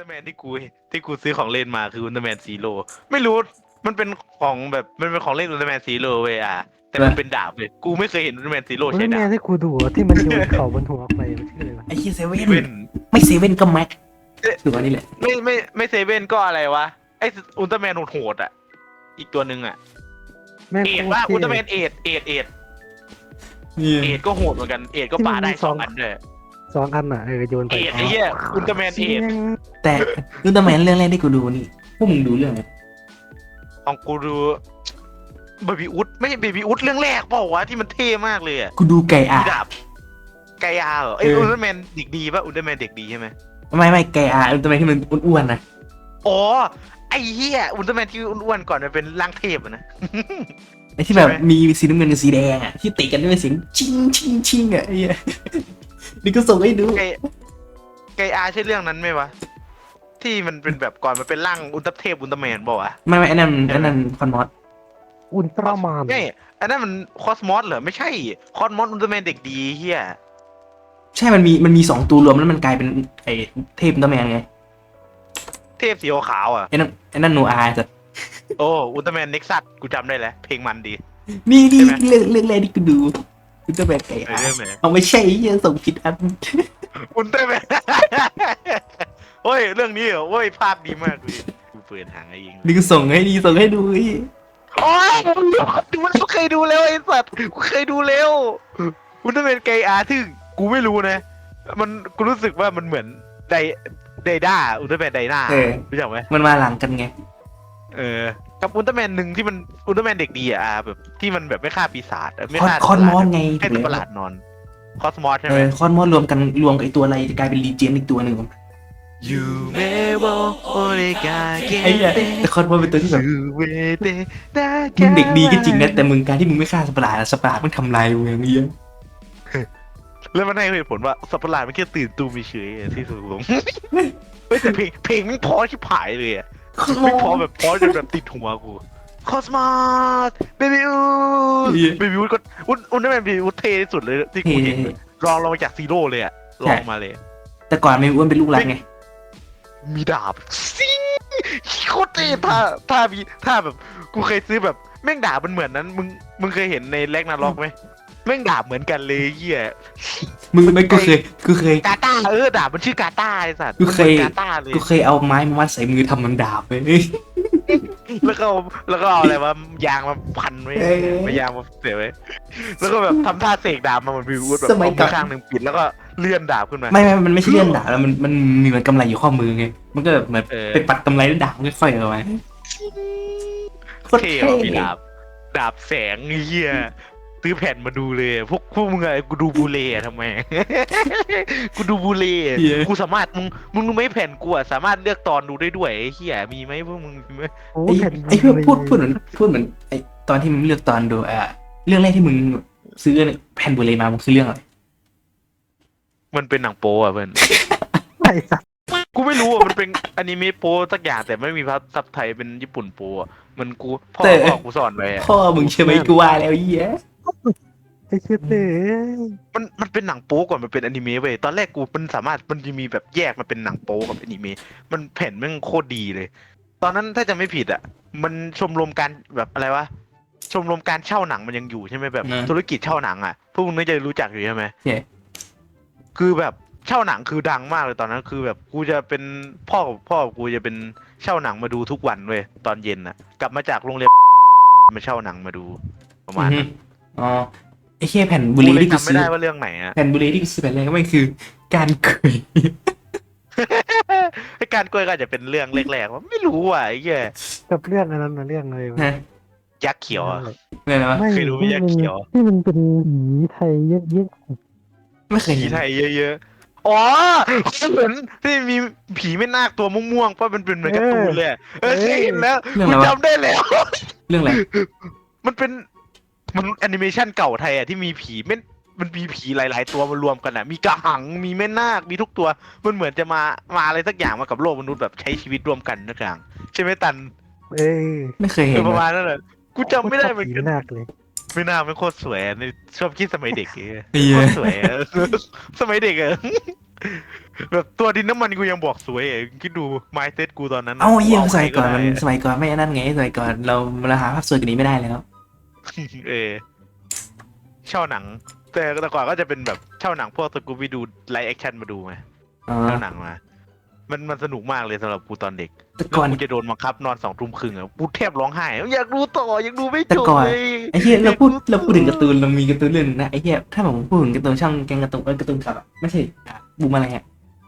ตร้าแมนที่กูที่กูซื้อของเล่นมาคืออุลตร้าแมนซีโร่ไม่รู้มันเป็นของแบบมันเป็นของเล่นอุลตร้าแมนซีโร่เว้ยอะแต่มันเป็นดาบเลยกูไม่เคยเห็นอุลตร้าแมนซีโร่โอ้ยใช้แม่ดาบที่กูดูอะที่มันโยนเขาบนหัวไปมันชื่ออะไรวะไอ้เหี้ยเซเว่เว่นนไม่เซเว่นก็แม็กถือว่านี่แหละไม่ไม่ไม่เซเว่นก็อะไรวะไออุลตร้าแมนโหดๆอะ อีกตัวหนึ่งอะแม่งเอ็ดโคตรว่าเท่อุลตร้าแมนเอ็ดเอ็ดเอ็ดนี่เอ็ดก็โหดเหมือนกันเอ็ดก็ปาได้สองอันด้วยสองอันอะเออโยนไปเอ็ดไอ้เหี้ยอุลตร้าแมนเสีเอ็ยดง แต่อุลตร้าแมนเรื่องแรกที่กูดูนี่พวกมึงดูเรื่องอะไรของกูดูเบบี้อุดไม่ใช่เบบี้อุดเรื่องแรกเปล่าวะที่มันเท่มากเลยอะกูดูไก่อามีดาบไกอาเหรอไอยเออ อุลตร้าแมนเด็กดีป่ะอุลตร้าแมนเด็กดีใช่ไหมไม่ไม่ไก่อาอุลตร้าแมนที่มันอ้วนๆนะอ๋อไอ้เหี้ยอุลตร้าแมนที่อ้วนๆก่อนมันเป็นร่างเทพอะนะ ไอ้ที่แบบใช่ไหม มีสีน้ำเงินกับสีแดงอะที่ตีกันด้วยเสียงชิงชิงชิงอะไอ้เหี้ยนี่ก็ส่งให้ดูไกไกอาใช่เรื่องนั้นไหมวะ ที่มันเป็นแบบก่อนมันเป็นร่างอุลตร้าเทพอุลตร้าแมนเปล่าวะไม่ไม่ไอ้นั่นไอ้นั่นคอนมอสอุลตร้าแมนไม่อันนั้นมันคอสมอสเหรอไม่ใช่คอสมอสอุลตร้าแมนเด็กดีเฮียใช่มันมีมันมีสองตัวรวมแล้วมันกลายเป็นไอ้เทพอุลตร้าแมนไงเทพสีขาวๆอะไอ้นั่นไอ้นั่นโนอาจะโอ้อุลตร้าแมนเน็กซัสกูจำได้แล้วเพลงมันดี นี่นี่ใช่ไหมเรื่องเรื่องแรกที่กูดู อุลตร้าแมนไก่ไอ้อาเรื่องไหนเอาไม่ใช่เหี้ยส่งผิดอัน อุลตร้าแมนโอ้ยเรื่องนี้เหรอโอ้ยภาพดีมากเลยกูเปิดหางไอ้ยิงนี่ก็ส่งให้ดีส่งให้ดูไอ้โอ้ยดูมันเคยดูแล้วไอ้สัตว์กูเคยดูแล้วอุลตร้าแมนไกอาทึ่งกูไม่รู้นะ มันกูรู้สึกว่ามันเหมือนไดไดด้าอุลตร้าแมนไดด้าเออ รู้จักไหมมันมาหลังกันไง เออ กับอุลตร้าแมนหนึ่งที่มันอุลตร้าแมนเด็กดีอะอะแบบที่มันแบบไม่ฆ่าปีศาจอะไม่คอนฆ่าคอนมอสไงให้ตัวประหลาดนอนคอสมอสใช่เอไหมอคอนมอสรวมกันรวมกับไอ้ตัวอะไรจะกลายเป็นลีเจนอีกตัวหนึ่งยูเมโวโอเลกาเกไอ้เหี้ยเตแต่คอนมอสเป็นตัวที่แบบยูเวเตดามึงเด็กดีก็จริงนะแต่มึงการที่มึงไม่ฆ่าสัตว์ประหลาดอะสัตว์ประหลาดมันทำลายมึงอย่างเงี้ยแล้วมันให้เหตุผลว่าสัตว์ประหลาดมันแค่ตื่นตูมเฉยๆที่สุดลงเฮ้ยแต่เพลงเพลงมันเพอที่ผายเลยอะ ไม่พอแบบพอจนแบบติดหัวกูคอสมอสเบบี้อูดเบบี้อูดก็อุนอุนนั่นเป็นเบบี้อูดเท่ที่สุดเลยที่กูเห็นเลยลองลองมาจากซีโร่เลยอะลองมาเลย แต่ก่อนไม่อ้วนเป็นลูกรักไง มีดาบซิโคตรเท่ท่าท่ามีท่าแบบกูเคยซื้อแบบแม่งดาบมันเหมือนนั้น มึงมึงเคยเห็นในแลกนาล็อกไหม แม่งดาบเหมือนกันเลยเหี้ยมึงไม่กูเคยกูเคยกาตาเออดาบมันชื่อกาตาไอ้สัตว์กูมันเคเหมืยอนกาตาเลยกูเคยเอาไม้มามัดใส่มือทำมันดาบเลยแล้วก็เอาแล้วก็เอาอะไรวะยางมาพันไว้เออมายางมาเสียบไว้แล้วก็แบบทำท่าเสกดาบมาเหมือนวิววูดแบบสมัยเอาก่มือนอข้างหนึ่งปิดแล้วก็เลื่อนดาบขึ้นมาไม่ไม่มันไม่ใช่เลื่อนดาบแล้วมันมันมีเหมือนกำไรอยู่ข้อมือไงมันก็แบบเหมือนเออไปปัดกำไรแล้วดาบมันค่อยๆเอาไว้โคตรเท่เท่ว่ะพี่ดาบดาบแสงไอ้เหี้ย ซื้อแผ่นมาดูเลย พวกพวกมึงอะไรกูดูบูเล่อะทำไม กูดูบูเล่อะกูสามารถมึงมึงรู้ไหมแผ่นกูอะสามารถเลือกตอนดูได้ด้วยไอ้เหี้ยมีไหมพวกมึงมีไหมโอ้ไอ้แผ่นไอ้เพื่อพูดพูดเหมือนพูดเหมือนไอ้ตอนที่มึงเลือกตอนดูอะเรื่องแรกที่มึงซื้อแผ่นบุเรมามันคือเรื่องอะไรมันเป็นหนังโป๊อะเพื่อน ไอ้สัตว์กูไม่รู้อะมันเป็นอนิเมะโป๊สักอย่างแต่ไม่มีภาพซับไทยเป็นญี่ปุ่นโป๊อะมันกูพ่อพ่อกูสอนไว้อะพ่อมึงใช่ไหมกูว่าแล้วเหี้ย ไอ้เชี่ยเต้มันมันเป็นหนังโป๊ก่อนมันเป็นอนิเมะเว้ยตอนแรกกูมันสามารถมันจะมีแบบแยกมันเป็นหนังโป๊กับอนิเมะมันแผ่นแม่งโคตรดีเลย ตอนนั้นถ้าจะไม่ผิดอะ มันชมรมการแบบอะไรวะชมรมการเช่าหนังมันยังอยู่ใช่ไหมแบบ ธุรกิจเช่าหนังอะพวกมึงน่าจะรู้จักอยู่ใช่ไหมใช่คือแบบเช่าหนังคือดังมากเลยตอนนั้นคือแบบกูจะเป็นพ่อกับพ่อกับกูจะเป็นเช่าหนังมาดูทุกวันเว้ยตอนเย็นอะ กลับมาจากโรงเรียนมาเช่าหนังมาดูประมาณอือฮึนั้น อ๋อไอ้เหี้ยแผ่นบุกูเรเลยที่กูจำไม่ซื้อได้ว่าเรื่องไหนอะแผ่นบุเรที่กูซื้อแผ่นแรกก็ไม่คือ การเคยไอการกล้วยก็อาจจะเป็นเรื่องแรกๆว่าไม่รู้ว่ะไอ้เหี้ยกับเรื่องอันนั้นนะเรื่องอะไรวะฮะยักษ์เขียวอะเรื่องอะไรวะไม่เคยดูไหมที่ยักษ์มันเขียว ที่มันเป็นผีไทยเยอะไม่เคยผีเห็นไทยเยอะๆ อ๋อเหมือนที่มีผีไม่นาคตัวม่วงๆเพราะมันเป็นเหมือนการ์ตูนเลยอะเออเคยเห็นแล้วเรื่องกูอะไรวะจำได้แล้ว เรื่องอะไรมันเป็น มันแอนิเมชันเก่าไทยอะที่มีผีไม่มันมีผีหลาย ๆ ตัวมารวมกันอะ มีกระหังมีแม่นาคมีทุกตัว มันเหมือนจะมามาอะไรสักอย่างมากับโลกมนุษย์แบบใช้ชีวิตร่วมกันนักอย่างใช่ไหมตันๆเอ้ยไม่เคยเอเห็อนประวะมาณนั้นเลยกูจำไม่ได้เหมือนผีกันนาคเลย ไม่น่าไม่โคตรสวยอะในชอบคิดสมัยเด็กเองไอ้เหี้โคยตรสวยอะสมัยเด็กอะแบบตัวดินน้ำมันกูยังบอกสวยเองคิดดูไมเซ็ตกูตอนนั้นน่ะเอ้าเฮียกูสมัยก่อนใครมันได้สมัยก่อนไม่นั่นไงสมัยก่อนเราเราหาภาพสวยกว่านี้ไม่ได้แล้ว เออเช่าหนัง แต่แต่ก่อนก็จะเป็นแบบเช่าหนังพวกสกูบิดูไลฟ์แอคชั่นมาดูไงอ๋อเช่าหนังมา มันมันสนุกมากเลยสำหรับกูตอนเด็กแต่แล้วก่อน กูจะโดนบังคับนอนสองทุ่มครึ่งอะกูแทบร้องไห้ อยากดูต่ออยากดูไม่แต่จบก่อน เลย ไอ้เฮียเราพูดเราพูดถึงการ์ตูนเรามีการ์ตูนเรื่องหนึงนะไอ้เฮียถ้าผมพูดถึงการ์ตูนช่องแกงการ์ตูนเออการ์ตูนกับอะไม่ใช่อะบูมอะไรอะ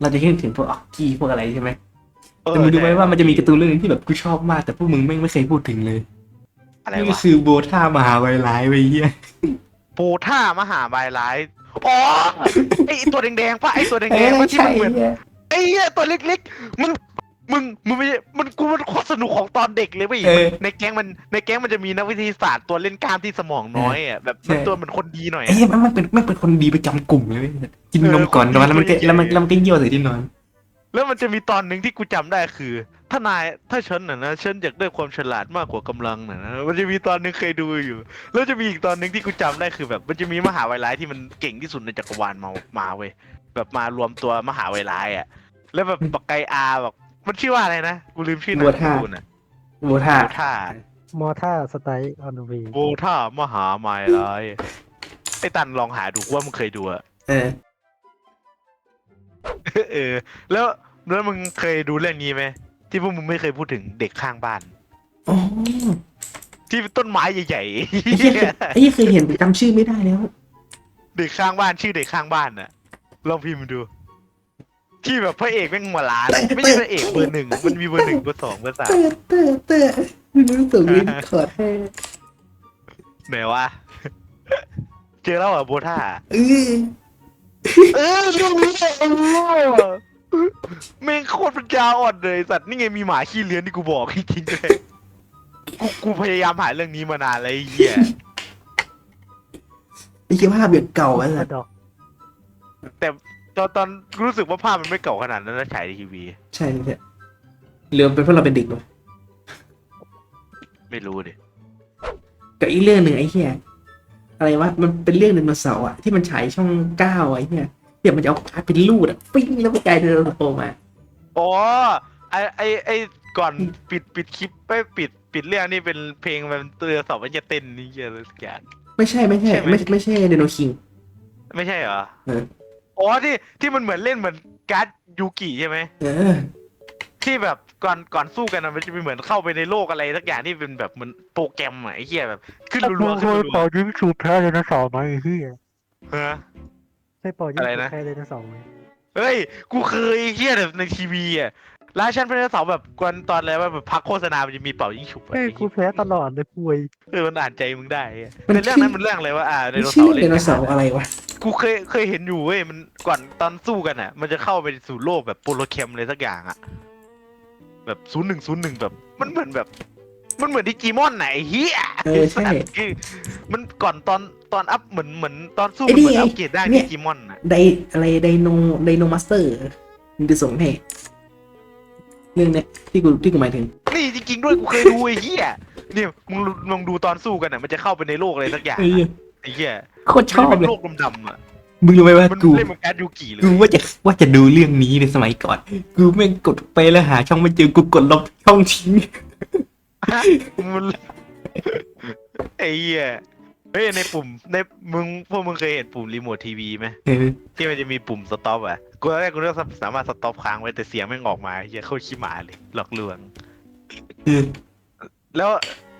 เราจะคิดถึงพวกออกกี้พวกอะไรใช่ไหมเออแต่มึงดูไหมว่ามันจะมีการ์ตูนเรื่องหนึงที่แบบกูชอบมากแต่พวกมึงไม่งไม่เคยพูดถึงเลย อะไรนี่ก็วะคือโบท่ามหาไวร้ายไปเฮียโปท่ามหาบายร้ายอ๋อไอตัวแดงๆป่ะไอตัวแดงเอ้ๆป่ะยที่ใช่มันเหมือน เหี้ยไอ้เหี้ยตัวเล็กๆมึงมึง มึงไม่ใช่มันกูมันโคตรสนุกของตอนเด็กเลยเว้ย เออ ในแก๊งมัน ในแก๊งมันจะมีนักวิทยาศาสตร์ตัวเล่นกล้ามที่สมองน้อยอะ แบบใช่ มันตัวเหมือนคนดีหน่อยไอ้เหี้ยมันมันเป็นมันเป็นคนดีประจำกลุ่มเลยเว้ยกินนมก่อนนอนแล้วมันก็แล้วมันแล้วมันก็เยี่ยวใส่ที่นอน แล้วมันจะมีตอนหนึ่งที่กูจำได้คือถ้านายถ้าฉันน่ะนะฉันอยากได้ความฉลาดมากกว่ากำลังน่ะนะมันจะมีตอนหนึงเคยดูอยู่ แล้วจะมีอีกตอนหนึ่งที่กูจำได้คือแบบ มันจะมีมหาวิทยาลัยที่มันเก่งที่สุดในจักรวาลมามาเว้ยแบบมารวมตัวมหาวิทยาลัยอะ แล้วแบบปากไกอาแบบมันชื่อว่าอะไรนะกูลืมชื่อบัวท่าคุณอะโบท่า บัวท่ามอท่าสไตล์ออนวีโบท่ามหาไมลายไอ้ตันลองหาดูว่ามึงเคยดูอะ เออ เออ แล้วแล้วมึงเคยดูเรื่องนี้ไหมที่พวกมึงไม่เคยพูดถึงเด็กข้างบ้านอ๋อที่เป็นต้นไม้ใหญ่ไอ้เหี้ยไอ้เหี้ยเคยเห็นแต่จำชื่อไม่ได้แล้วๆเด็กข้างบ้านชื่อเด็กข้างบ้านน่ะ ลองพิมพ์ดู ที่แบบพระเอกแม่งมาล้าน ไม่ใช่พระเอกเบอร์หนึ่งมันมีเบอร์หนึ่งเบอร์สองเบอร์สามเตอเตอเตอรู้สึกวินขอดให้ไหนวะ เจอแล้วเหรอะโบท่าเออ เออเรื่องนี้เออแม่งโคตรปัญญาอ่อนเลยสัตว์นี่ไงมีหมาขี้เลื้อนที่กูบอกจริงๆเลยกูกูพยายามหาเรื่องนี้มานานแล้วไอ้เหี้ยไอ้เหี้ยภาพแบบเก่าอะกระดอกแต่ตอนตอนรู้สึกว่าภาพมันไม่เก่าขนาดนั้นนะฉายในทีวี ใช่เนี่ยเหลือเป็นเพราะเราเป็นเด็กวะไม่รู้ดิกับอีกเรื่องหนึ่งไอ้เหี้ย อะไรวะมันเป็นเรื่องไดโนเสาร์อะที่มันฉายช่องเก้าอะไอ้เหี้ยเดี๋ยวมันจะเอาการ์ดเป็นลูดอะปิ้งแล้วไปกลายเป็นไดโนเสาร์มาอ๋อไอไอไอก่อนปิดปิดคลิปไปปิดปิดเรื่องนี่เป็นเพลงมันเตือนสอบว่าจะเต้นนี่เหี้ยอะไรสักอย่างไม่ใช่ไม่ใช่ใช่ไหมไม่ไม่ใช่ไดโนคิง ไม่ใช่เหรอเอออ๋อที่ที่มันเหมือนเล่นเหมือนการ์ดยูกิใช่ไหมเออที่แบบ ก่อนก่อนสู้กันอะมันจะเป็นเหมือนเข้าไปในโลกอะไรสักอย่างที่เป็นแบบเหมือนโปรแกรมอะไอ้เหี้ยแบบ ขึ้นถ้ารัมึวงๆเคขึ้นยรัวเป่ายิงสูบแพ้ไดโนเสาร์ไหมไอ้เหี้ยๆฮะ ใช่เป่ายิงอะไรสูบนะแพ้ไดโนเสาร์ไหมเฮ้ย กูเคยไอ้เหี้ยแบบในทีวีอะราชันพระเสาร์แบบก่อนตอนอะไรว่าแบบพักโฆษณา มันจะมีเป่ายิงฉุบอะเฮ้ยไอ้กูเหี้ยแพ้ตลอดเลยป่วยเออมันอ่านใจมึงได้อะมันแต่เรื่องนั้นชื่อมันเรื่องอะไรวะอ่าไดไม่โนชื่เสาอร์ไดเล่นโนกันเสาร์อะไรวะ กูเคยเคยเห็นอยู่เว้ยมันก่อนตอนสู้กันอะ มันจะเข้าไปสู่โลกแบบโปรแกรมอะไรสักอย่างอะ แบบศูนย์หนึ่งศูนย์หนึ่งแบบ มันเหมือนแบบ มันเหมือนดิจิมอนไหนเฮียเออใช่ คือมันก่อนตอนตอนอัพเหมือนเหมือนตอนสู้ไอ้มันนี่เหมือนไงอัพเกรดได้เนี่ดิย จิมอนอะไดอะไรไดโนไดโนมาสเตอร์มึงจะส่งให้เรื่องเนี้ยที่กูที่กูหมายถึง นี่จริงๆด้วยกูเคยดูไอ้เฮียเนี่ยมึงลองดูตอนสู้กันอะมันจะเข้าไปในโลกอะไรสักอย่างเอออะไอ้เฮียโคตรชอบมันเลจะยเป็นโลกดำๆอะ มึงรู้ไหมว่ามันกู เล่นเหมือนการดยูกิเลยกูว่าจะว่าจะดูเรื่องนี้ในสมัยก่อน กูแม่งกดไปแล้วหา ช่องไม่เจอกูกดลบช่องทิ้ง มันไอ้เหี้ยเฮ้ยในปุ่มในมึงพวกมึงเคยเห็นปุ่มรีโมททีวีไหมเออที่มันจะมีปุ่มสต็อปอะกูตอนแรกกูนึกว่าสามารถสต็อปค้างไว้แต่เสียงไม่งออกมาเหี้ยเข้าขี้หมาเลยหลอกลวงเออแล้ว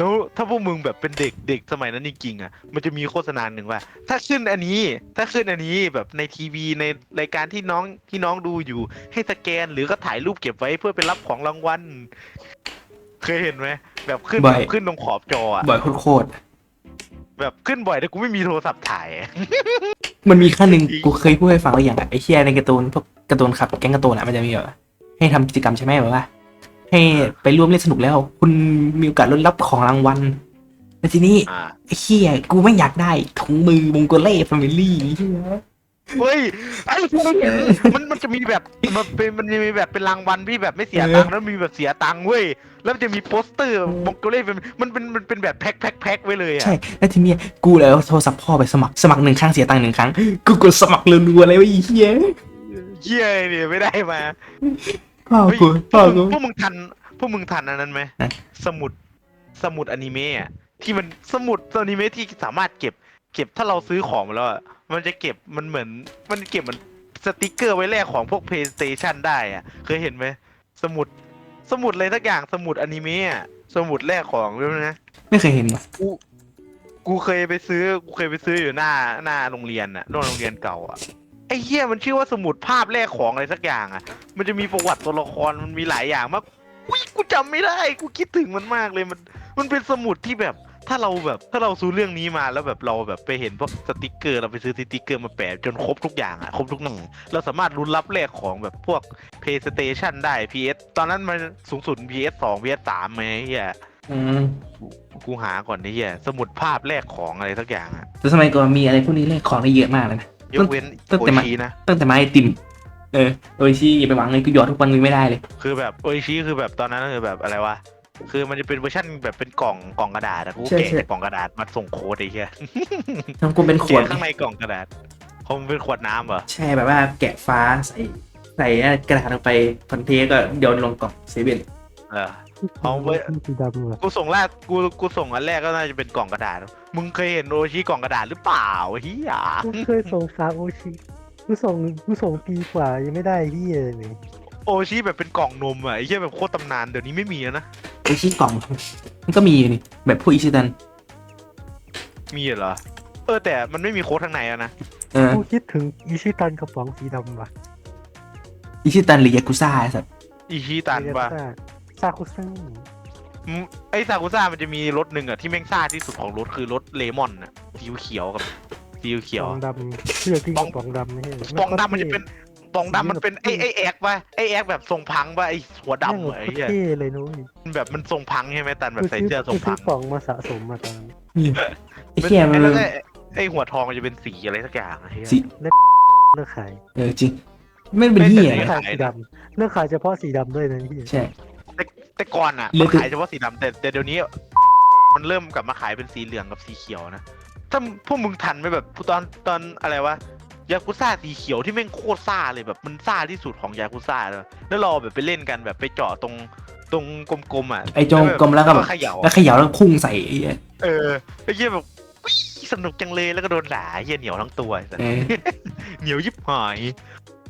แล้วถ้าพวกมึงแบบเป็นเด็กเด็กสมัยนั้นจริงๆอะ มันจะมีโฆษณาหนึ่งว่า ถ้าขึ้นอันนี้ ถ้าขึ้นอันนี้แบบในทีวีในรายการที่น้องที่น้องดูอยู่ ให้สแกนหรือก็ถ่ายรูปเก็บไว้เพื่อไปรับของรางวัล เคยเห็นไหมแบบขึ้นแบบขึ้นตรงขอบจออะบ่อยโคตรแบบขึ้นบ่อยแต่กูไม่มีโทรศัพท์ถ่ายอะ ๆมันมีขั้นหนึ่งกูเคยพูดให้ฟังว่าอย่างอะไอเชียในการ์ตูนพวกการ์ตูนขับแก๊งการ์ตูนอะมันจะมีแบบให้ทำกิจกรรมใช่ไหมแบบว่า ให้ไปร่วมเล่นสนุกแล้ว คุณมีโอกาสลุ้นรับของรางวัลแล้วทีนี้อ่าไอ้เชี่ยกูไม่อยากได้ถุงมือมงโกเล่แฟมิลี่เฮ้ยไอ้พวกเห็นมันมันจะมีแบบมันเป็นมันจะมีแบบเป็นรางวัลที่แบบไม่เสียตังค์แล้วมีแบบเสียตังค์เว้ยแล้วมันจะมีโปสเตอร์มองโกเล่เป็นมันเป็นมันเป็นแบบแพ็คแพ็คแพ็คไว้เลยอะใช่แล้วทีเนี้ยกูเลยเอาโทรศัพท์พ่อไปสมัครสมัครหนึ่งครั้งเสียตังค์หนึ่งครั้งกูกดสมัครรัวๆเลยว่าไอ้เหี้ยเยี่ยเนี่ยไม่ได้มา พ่อเฮ้ยกูพพ่อวกกูมึงพวกมึงทันพวกมึงทันอันนั้นไหมนะ สมุดสมุดอนิเมะอะที่มันสมุดอนิเมะที่สามารถเก็บ เก็บถ้าเราซื้อของมาแล้วอะมันจะเก็บมันเหมือน มันเก็บมันสติกเกอร์ไว้แลกของพวก PlayStation ได้อะเคยเห็นไหมสมุดสมุดอะไรสักอย่างสมุดอนิเมะอะสมุดแลกของด้วยนะ ไม่เคยเห็นว่ะกูกูเคยไปซื้อ กูเคยไปซื้ออยู่หน้าหน้าโรงเรียนอะโรงเรียนเก่าอะ ไอ้เหี้ยมันชื่อว่าสมุดภาพแลกของอะไรสักอย่างอะมันจะมีประวัติตัวละครมันมีหลายอย่างมากอุ้ยกูจำไม่ได้กูคิดถึงมันมากเลยมัน มันเป็นสมุดที่แบบ ถ้าเราแบบถ้าเราซื้อเรื่องนี้มาแล้วแบบเราแบบไปเห็นพวกสติกเกอร์เราไปซื้อสติกเกอร์มาแปะจนครบทุกอย่างอะครบทุกหนังเราสามารถรุ้นรับแลกของแบบพวก PlayStation ได้ PS ตอนนั้นมันสูงสุด PS 2 PS 3ไหมไอ้เฮียอืมกูหาก่อนไอ้เฮียสมุดภาพแลกของอะไรสักอย่างอะแต่สมัยก่อนมีอะไรพวกนี้แลกของได้เยอะมากเลยนะ ยกเว้นตั้งโอแต่มาชีนะ ตั้งแต่ไม้ไอติม เออโดยที่อย่าไปหวังเลยกูหยอดทุกวันมึงไม่ได้เลย คือแบบโอชิคือแบบตอนนั้นคือแบบอะไรวะ คือมันจะเป็นเวอร์ชันแบบเป็นกล่องกล่องกระดาษอะกูใช่แกะใช่ จากกล่องกระดาษมาส่งโค้ดไอ้เหี้ยทั้งกูเป็นขวดแกะข้างในกล่องกระดาษคงเป็นขวดน้ำเหรอ ใช่แบบว่าแกะฟ้าใส่ใส่กระดาษลงไปพันเทก็โยนลงกล่องเซเว่นเออ เอาไว้ สีดำเหรอกูส่งแรกกูกูส่งอันแรกก็น่าจะเป็นกล่องกระดาษ มึงเคยเห็นโอชิกล่องกระดาษหรือเปล่าเฮียกูเคยส่งซาโอชิกูส่งกูส่งปีกว่ายังไม่ได้ที่เลยโอชิแบบเป็นกล่องนมอะไอ้เหี้ยแบบโคตรตำนานเดี๋ยวนี้ไม่มีแล้วนะ ไอชี้กล่องมันก็มีนี่ แบบพวกอิชิตัน มีเหรอ เออแต่มันไม่มีโค้ดข้างในอะนะ เออ กูคิดถึงอิชิตันกระป๋องสีดำว่ะอิชิตันหรือยากุซ่าไอ้สัตว์อิชิตันปะ ซาคุซังอืมไอ้ซากุซ่ามันจะมีรถหนึ่งอะที่แม่งซ่าที่สุดของรถคือรถเลมอนอะสีเขียวกับสีเขียว ปองดำเสื้อที่กระป๋องดำไม่ใช่เหรปองดำมันจะเป็นปองดำมันเป็นไอ้ไอ้แอกปะไอ้แอกแบบทรงพังปะไอ้หัวดำแม่งอะไอ้โคตรเหี้ยเท่เลยนุ้ยมันแบบมันทรงพังใช่ไหมตันแบบกูใส่ซื้อเสื้อทรกูงซื้พัองกล่องมาสะสมมาตอนนั้นไอ้เหี้ยมันแล้วก็ไอ้หัวทองมันจะเป็นสีอะไรสักอย่างอะไอ้เหี้ย สีเลิกขายเออจริงไม่เป็นเหี้ยไม่เลิกแต่ขายสีดำเลิกขายเฉพาะสีดำด้วยนะพี่ใช่ แต่ก่อนอะเลืมัอนกขายเฉพาะสีดำแต่แต่เดี๋ยวนี้ มันเริ่มกลับมาขายเป็นสีเหลืองกับสีเขียวนะถ้าพวกมึงทันไหมแบบตอนตอนอะไรวะยากุซ่าสีเขียวที่แม่งโคตรซ่าเลยแบบมันซ่าที่สุดของยากุซ่าเลยแล้วเราแบบไปเล่นกันแบบไปเจาะตรงตรงกลมๆอะไอ้จงกลมแล้วก็แบบเขย่าแล้วเขย่าแล้วพุ่งใส่ไอ้เหี้ยเออไอ้เหี้ยแบบอุ๊ยสนุกจังเลยแล้วก็โดนด่าไอ้เหี้ยเหนียวทั้งตัวไอ้สัสเออเหนียวยิบหาย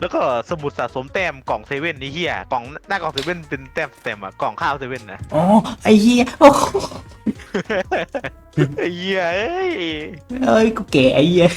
แล้วก็สมุดสะสมแต้มกล่องเซเว่นนี่เหี้ยกล่องหน้ากล่องเซเว่นเป็นแต้มแต้มอะกล่องข้าวเซเว่นนะอ๋อไอ้เหี้ยโอ้โหไอ้เหี้ยเอ้ย เอ้ยกูแก่ไอ้เหี้ย